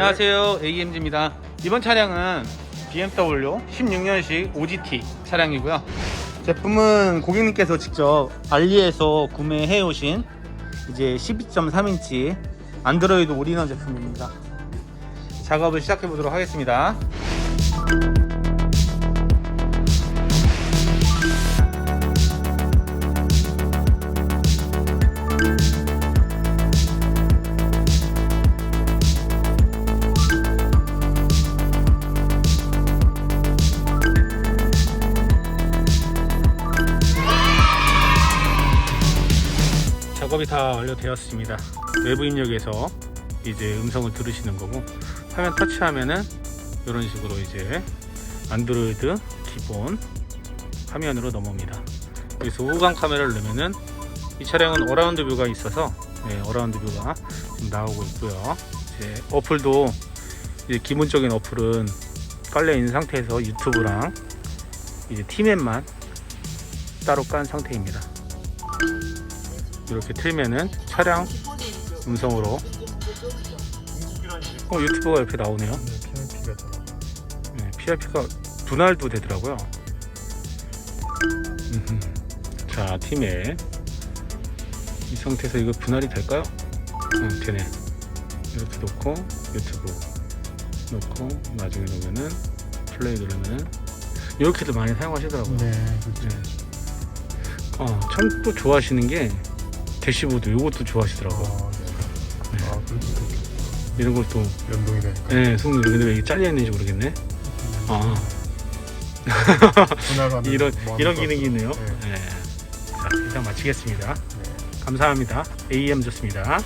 안녕하세요. AMG입니다. 이번 차량은 BMW 16년식 OGT 차량이고요. 제품은 고객님께서 직접 알리에서 구매해 오신 이제 12.3인치 안드로이드 올인원 제품입니다. 작업을 시작해 보도록 하겠습니다 작업이 다 완료되었습니다. 외부 입력에서 이제 음성을 들으시는 거고 화면 터치하면은 이런 식으로 이제 안드로이드 기본 화면으로 넘어옵니다. 여기서 후방 카메라를 넣으면은 이 차량은 어라운드 뷰가 있어서 네, 어라운드 뷰가 지금 나오고 있고요. 이제 어플도 이제 기본적인 어플은 깔려 있는 상태에서 유튜브랑 이제 티맵만 따로 깐 상태입니다. 이렇게 틀면은 차량 음성으로 어 유튜브가 옆에 나오네요 PRP가. 네, PRP가 분할도 되더라고요 음흠. 자 팀에 이 상태에서 이거 분할이 될까요? 응 되네 이렇게 놓고 유튜브 놓고 나중에 놓으면은 플레이 누르면은 이렇게도 많이 사용하시더라고요 네, 그렇죠. 네. 어, 참 또 좋아하시는 게 대시보드 이것도 좋아하시더라고요 아, 네. 아, 그렇죠. 이런 걸또 연동이 되니까. 네, 승리 근데 왜 이게 잘려 있는지 모르겠네. 아, 분할하면 이런 뭐 이런 기능이 있네요. 네. 네. 자, 이상 마치겠습니다. 네. 감사합니다. AM졌습니다.